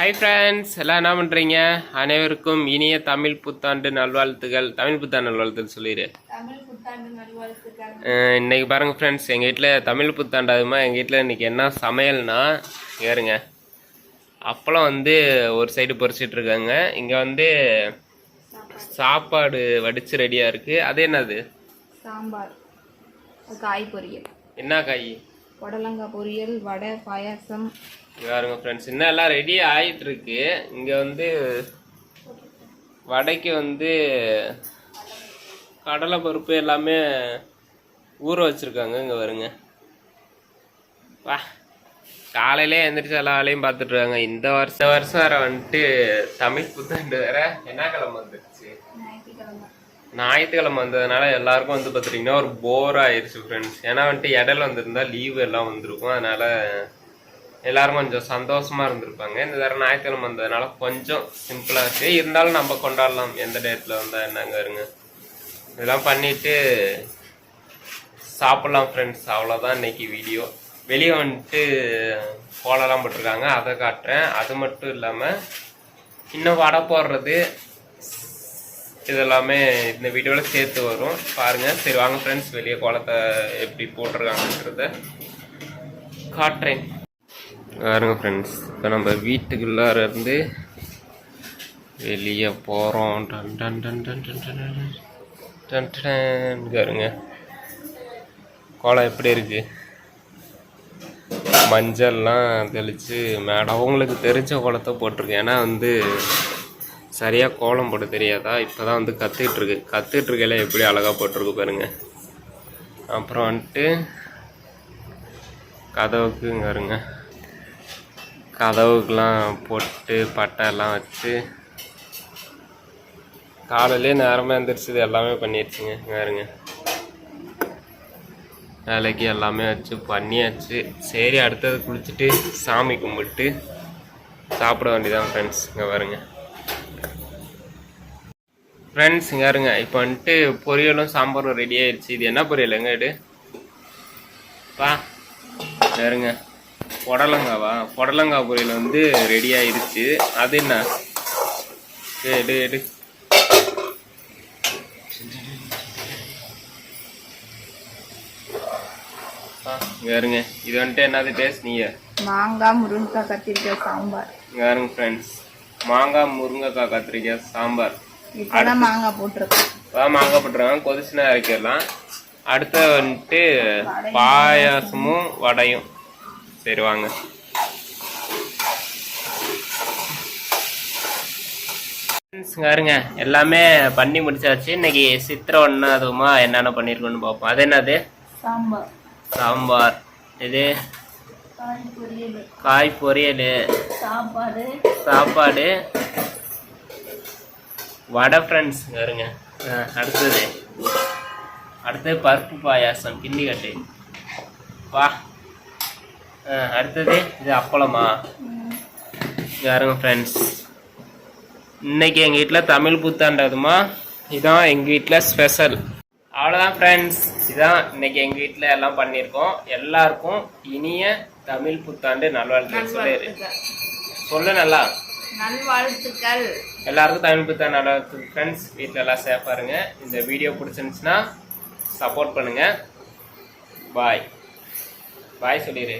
Hi friends எல்லாம் என்ன பண்ணுறீங்க அனைவருக்கும் இனிய தமிழ் புத்தாண்டு நல்வாழ்த்துகள். தமிழ் புத்தாண்டு நல்வாழ்த்துகள் சொல்லிடு. இன்னைக்கு பாருங்க ஃப்ரெண்ட்ஸ் எங்கள் வீட்டில் தமிழ் புத்தாண்டு அதுமா எங்கள் வீட்டில் இன்னைக்கு என்ன சமையல்னா ஏறுங்க அப்பளம் வந்து ஒரு சைடு பொரிச்சிட்டு இருக்காங்க. இங்கே வந்து சாப்பாடு வடிச்சு ரெடியாக இருக்குது அது என்னது? சாம்பார். காய் பொரியல். என்ன காய்? புடலங்காய் பொரியல் வடை பாயாசம். பாருங்க ஃப்ரெண்ட்ஸ் இன்னும் எல்லாம் ரெடி ஆகிட்டு இருக்கு இங்கே வந்து வடைக்கு வந்து கடலை பருப்பு எல்லாமே ஊற வச்சுருக்காங்க. இங்கே வருங்க வா. காலையிலே எந்திரிச்சு எல்லா வேலையும் பார்த்துட்ருக்காங்க இந்த வருஷம் வருஷம் வர வந்துட்டு தமிழ் புத்தாண்டு வேற. என்ன கிழமை வந்து ஞாயிற்றுக்கிழமை வந்ததுனால எல்லாருக்கும் வந்து பார்த்துட்டிங்கன்னா ஒரு போர் ஆயிடுச்சு ஃப்ரெண்ட்ஸ் ஏன்னா வந்துட்டு இடையில வந்திருந்தா லீவு எல்லாம் வந்திருக்கும். அதனால் எல்லாரும் கொஞ்சம் சந்தோஷமாக இருந்திருப்பாங்க. இந்த தடவை ஞாயிற்றுக்கிழமை வந்ததுனால கொஞ்சம் சிம்பிளாக இருக்குது இருந்தாலும் நம்ம கொண்டாடலாம். எந்த டேட்டில் வந்தால் என்னங்க இருங்க இதெல்லாம் பண்ணிவிட்டு சாப்பிட்லாம் ஃப்ரெண்ட்ஸ் அவ்வளோதான் இன்றைக்கி வீடியோ வெளியே வந்துட்டு கோலம்லாம் போட்டிருக்காங்க. அதை காட்டுறேன். அது மட்டும் இல்லாமல் இன்னும் வடை போடுறது இதெல்லாமே இந்த வீடியோவில் சேர்த்து வரும். பாருங்கள் சரி வாங்க ஃப்ரெண்ட்ஸ் வெளியே கோலத்தை எப்படி போட்டிருக்காங்கன்றத. காட்டுறேன். பாருங்க ஃப்ரெண்ட்ஸ் இப்போ நம்ம வீட்டுக்குள்ளார இருந்து வெளியே போகிறோம் டன் டன் டன் டன் டன் டன் டன் டன். டன் பாருங்க. கோலம் எப்படி இருக்கு? மஞ்சள்லாம் தெளித்து மேடம் அவங்களுக்கு தெரிஞ்ச குளத்தை போட்டிருக்கேன். ஏன்னா வந்து சரியாக கோலம் போட தெரியாதா? இப்போ தான் வந்து கற்றுக்கிட்டுருக்கு கற்றுக்கிட்டு எப்படி அழகாக போட்டிருக்கு பாருங்க. அப்புறம் வந்துட்டு கதவுக்குங்க இருங்க கதவுக்கெலாம் போட்டு பட்டை எல்லாம் வச்சு காலையிலே நேரமாக எழுந்திரிச்சு இது எல்லாமே பண்ணிடுச்சுங்க வேறுங்க வேலைக்கு எல்லாமே வச்சு பண்ணியாச்சு. சரி அடுத்தது குளிச்சுட்டு சாமி கும்பிட்டு சாப்பிட வேண்டியதான் ஃப்ரெண்ட்ஸ் இங்கே வருங்க ஃப்ரெண்ட்ஸ் இங்கே இருங்க. இப்போ வந்துட்டு பொரியலும் சாம்பாரும் ரெடி ஆயிடுச்சு இது என்ன பொரியல்? எங்க எடு பா இருங்க. புடலங்காவா? புடலங்காய் பொரியல் வந்து ரெடி ஆயிடுச்சு அது என்ன? எடு எடு. இருங்க. இது வந்துட்டு என்னது டேஸ்ட் நீங்க மாங்காய் முருங்கைக்காய் கத்திரிக்காய் சாம்பார். இருங்க ஃப்ரெண்ட்ஸ் மாங்காய் முருங்கைக்காய் கத்திரிக்காய் சாம்பார். இப்போதான் மாங்காய் போட்டிருக்கோம். மாங்காய் போட்டுருக்காங்க. கொதிச்சுனா இறக்கிடலாம். அடுத்து வந்துட்டு பாயாசமும் வடையும். சரி வாங்க. பாருங்க. எல்லாமே பண்ணி முடிச்சாச்சு. இன்னைக்கு சித்திரை ஒன்று அதுவுமா என்னென்ன பண்ணியிருக்கோன்னு பார்ப்போம். அது என்னது? சாம்பார். சாம்பார். இது? காய் பொரியல். காய் பொரியல். சாப்பாடு. சாப்பாடு. வடை ஃப்ரெண்ட்ஸ் வருங்க அடுத்தது. அடுத்தது பருப்பு பாயாசம் கிண்டி கட்டு வா. ஆ, அடுத்தது இது அப்பளமா? யாருங்க ஃப்ரெண்ட்ஸ் இன்னைக்கு எங்கள் வீட்டில் தமிழ் புத்தாண்டதுமா இதான் எங்கள் வீட்டில் ஸ்பெஷல் அவ்வளோதான் ஃப்ரெண்ட்ஸ் இதான் இன்னைக்கு எங்கள் வீட்டில் எல்லாம் பண்ணியிருக்கோம். எல்லாருக்கும் இனிய தமிழ் புத்தாண்டு நல்வாழ்த்துக்கள் சொல்லு நல்லா. நல்வாழ்த்துக்கள். எல்லாருக்கும் தமிழ் புத்தா நல்வாழ்த்து ஃப்ரெண்ட்ஸ் வீட்டில் எல்லாம் சேஃபாக இருங்க இந்த வீடியோ பிடிச்சிருந்துச்சுன்னா சப்போர்ட் பண்ணுங்க. பாய் பாய் சொல்லிடு.